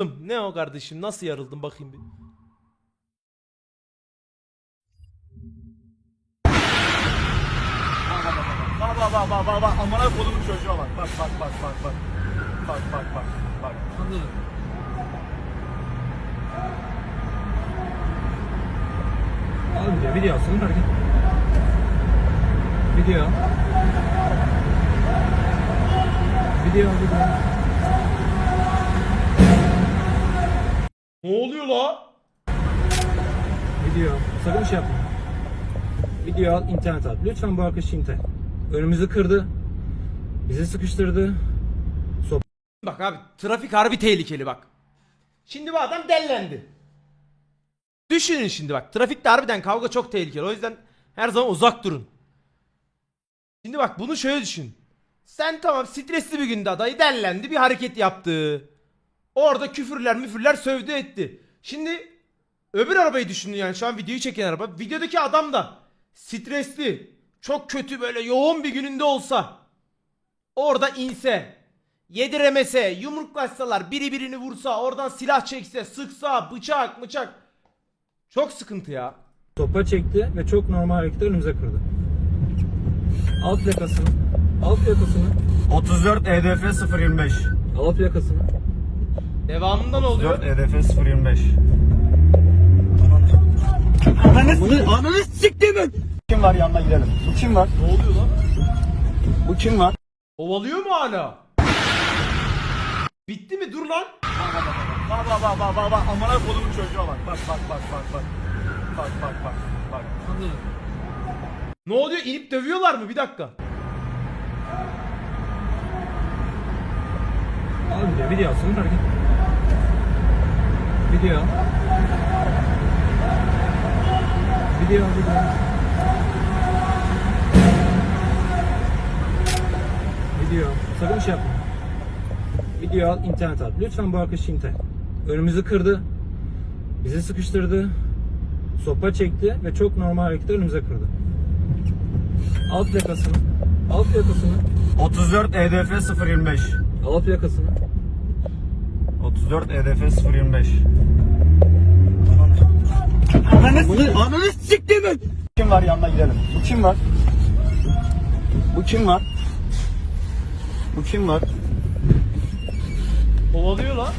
Ne o kardeşim nasıl yarıldın bakayım bir. Bak bak bak bak bak bak amına kodumun çocuğa bak. Bak bak bak bak bak. Bak bak bak bak. Al video, video alsın hareket. Video. Video, video. Ne oluyor la? Video. Sakın şey yapma. Video al, internet at. Lütfen bu arkadaşı internet. Önümüzü kırdı. Bizi sıkıştırdı. Bak abi trafik harbi tehlikeli bak. Şimdi bu adam dellendi. Düşünün şimdi bak trafikte harbiden kavga çok tehlikeli. O yüzden her zaman uzak durun. Şimdi bak bunu şöyle düşün. Sen tamam stresli bir günde adayı dellendi bir hareket yaptı. Orada küfürler müfürler sövdü etti. Şimdi öbür arabayı düşünün yani şu an videoyu çeken araba. Videodaki adam da stresli, çok kötü böyle yoğun bir gününde olsa orada inse, yediremese, yumruklaşsalar, biri birini vursa, oradan silah çekse, sıksa, bıçak, bıçak. Çok sıkıntı ya. Topa çekti ve çok normal hareketler önümüze kırdı. Alt plakasını. Alt plakasını. 34 EDF 025. Alt plakasını. Devamında ne oluyor? 34 EDF 025. Ananı ananı siktimin. Kim var yanına gidelim. Bu kim var? Ne oluyor lan? Bu kim var? Ovalıyor mu hala? Bitti mi? Dur lan. Bak bak bak bak bak bak amına kodumun çocuğa bak. Bak bak bak bak bak. Bak bak bak bak. Ne oluyor? İnip dövüyorlar mı? Bir dakika. Al video, video alsın hareket. Video. Video, video. Video. Sakın bir şey yapma. Video al, internet at. Lütfen bu arkadaşı internet. Önümüzü kırdı. Bizi sıkıştırdı. Sopa çekti ve çok normal hareketler önümüze kırdı. Alt plakasını. Alt plakasını. 34 EDF 025. Alt plakasını. 34 EDF 025. Ananı ananı siktimin. Kim var yanına gidelim. Bu kim var? Bu kim var? Bu kim var? Ovalıyor lan.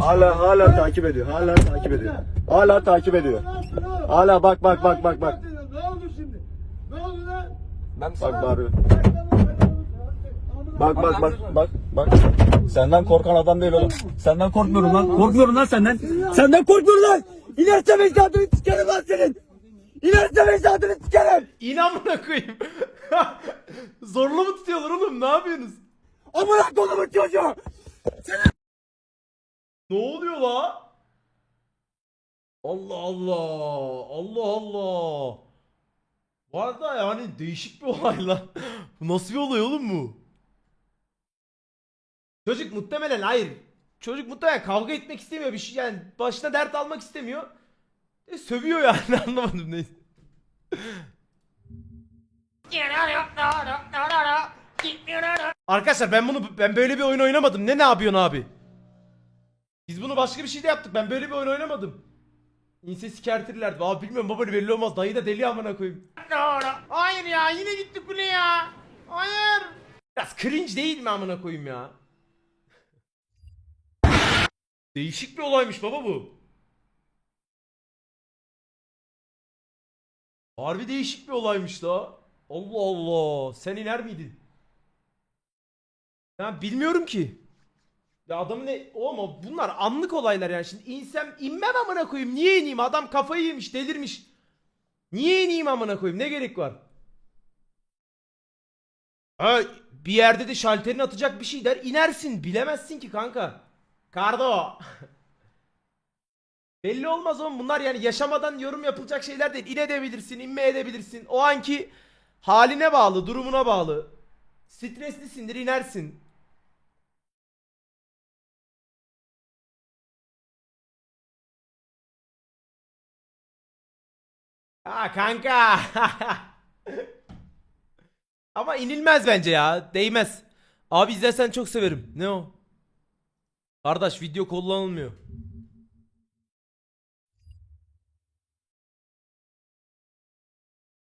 Hala hala takip ediyor. Hala takip ediyor. Hala takip ediyor. Hala bak bak bak bak bak. Ne oldu şimdi? Ne oldu lan? Bak bağırıyor. Bak bak bak bak bak. Senden korkan adam değil oğlum. Senden korkmuyorum lan. Korkmuyorum lan senden. Senden korkmuyorum lan. İnerse vicdanını sikerim lan senin. İnerse vicdanını sikerim. İn amına koyayım. Zorla mı tutuyorlar oğlum? Ne yapıyorsunuz? Amına kodumun çocuğu. Ne oluyor la? Allah Allah. Allah Allah. Bu arada yani değişik bir olay lan. Bu nasıl bir olay oğlum bu? Çocuk muhtemelen hayır. Çocuk muhtemelen kavga etmek istemiyor bir şey yani başına dert almak istemiyor. E, sövüyor yani anlamadım neyse. Arkadaşlar ben bunu ben böyle bir oyun oynamadım. Ne ne yapıyorsun abi? Biz bunu başka bir şeyde yaptık. Ben böyle bir oyun oynamadım. İnse sikertirlerdi. Abi bilmiyorum baba belli olmaz. Dayı da deli amına koyayım. Hayır ya yine gitti kule ya. Hayır. Biraz cringe değil mi amına koyayım ya? Değişik bir olaymış baba bu. Harbi değişik bir olaymış da. Allah Allah. Sen iner miydin? Ben bilmiyorum ki. Ya adamın ne oğlum bunlar anlık olaylar yani şimdi insem inmem amına koyayım niye ineyim adam kafayı yemiş delirmiş Niye ineyim amına koyayım ne gerek var Ha bir yerde de şalterini atacak bir şey der inersin bilemezsin ki kanka Kardo Belli olmaz oğlum bunlar yani yaşamadan yorum yapılacak şeyler değil inebilirsin inme edebilirsin o anki haline bağlı durumuna bağlı Streslisindir inersin Ha kanka. Ama inilmez bence ya. Değmez. Abi izlersen çok severim. Ne o? Kardeş video kullanılmıyor.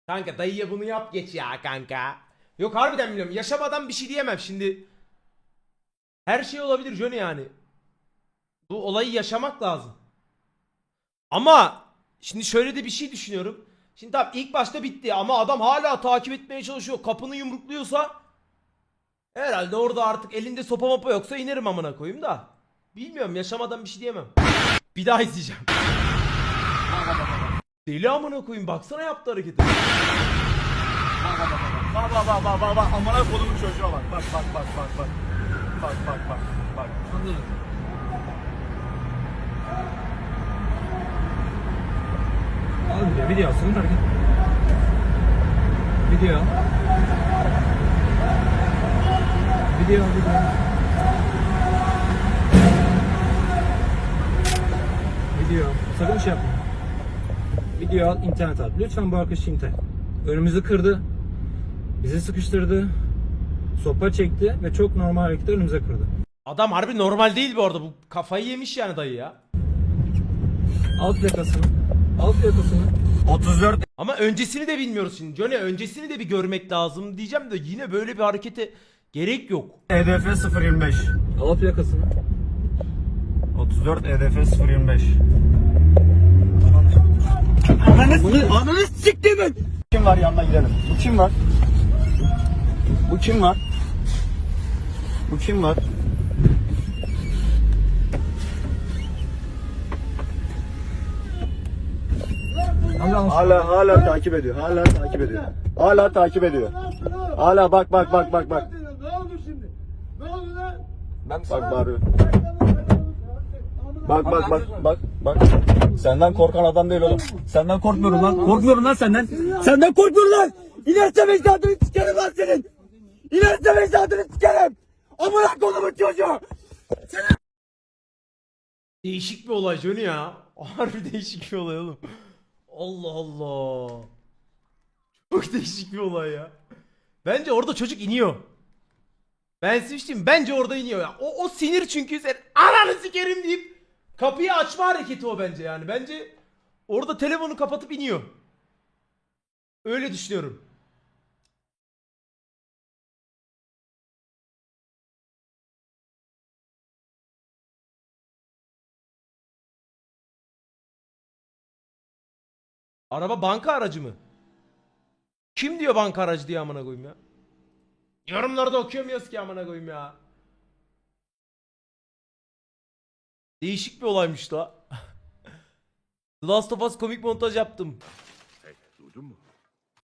Kanka dayıya bunu yap geç ya kanka. Yok harbiden bilmiyorum. Yaşamadan bir şey diyemem şimdi. Her şey olabilir Johnny yani. Bu olayı yaşamak lazım. Ama şimdi şöyle de bir şey düşünüyorum. Şimdi tamam ilk başta bitti ama adam hala takip etmeye çalışıyor. Kapını yumrukluyorsa herhalde orada artık elinde sopa mopa yoksa inerim amına koyayım da. Bilmiyorum yaşamadan bir şey diyemem. Bir daha izleyeceğim. Deli amına koyayım baksana yaptı hareketi. Bak bak bak bak bak bak amına kodumun çocuğa bak. Bak bak bak bak bak. Bak bak bak bak. Anladım. Al video, video alsın hareket. Video. Video video Video al. Sakın şey yapma. Video al, internet at. Lütfen bu arkadaş internet. Önümüzü kırdı. Bizi sıkıştırdı. Sopa çekti ve çok normal hareketler önümüze kırdı. Adam harbi normal değil bu arada. Bu kafayı yemiş yani dayı ya. Alt plakasını. Alt plakasını. 34 Ama öncesini de bilmiyoruz şimdi. Johnny öncesini de bir görmek lazım diyeceğim de yine böyle bir harekete gerek yok. EDF 025. Alt plakasını. 34 EDF 025. Ananı ananı siktimin. Kim var yanına gidelim. Bu kim var? Bu kim var? Bu kim var? Hala hala takip ediyor. Hala takip ediyor. Hala takip ediyor. Hala bak bak bak bak bak. Ne oldu şimdi? Ne oldu lan? Bak bağırıyor. Bak bak bak bak bak. Senden korkan adam değil oğlum. Senden korkmuyorum lan. Korkmuyorum lan senden. Senden korkmuyorum lan. İnerse mecdadını sikerim lan senin. İnerse mecdadını sikerim. Amına kodumun çocuğu. Değişik bir olay Johnny ya. Harbi değişik bir olay oğlum. Allah Allah. Çok değişik bir olay ya. Bence orada çocuk iniyor. Ben size şey? Bence orada iniyor ya. O, o sinir çünkü sen ananı sikerim deyip kapıyı açma hareketi o bence yani. Bence orada telefonu kapatıp iniyor. Öyle düşünüyorum. Araba banka aracı mı? Kim diyor banka aracı diye amına koyayım ya? Yorumlarda okuyamıyoruz ki amına koyayım ya. Değişik bir olaymış da. Last of Us komik montaj yaptım.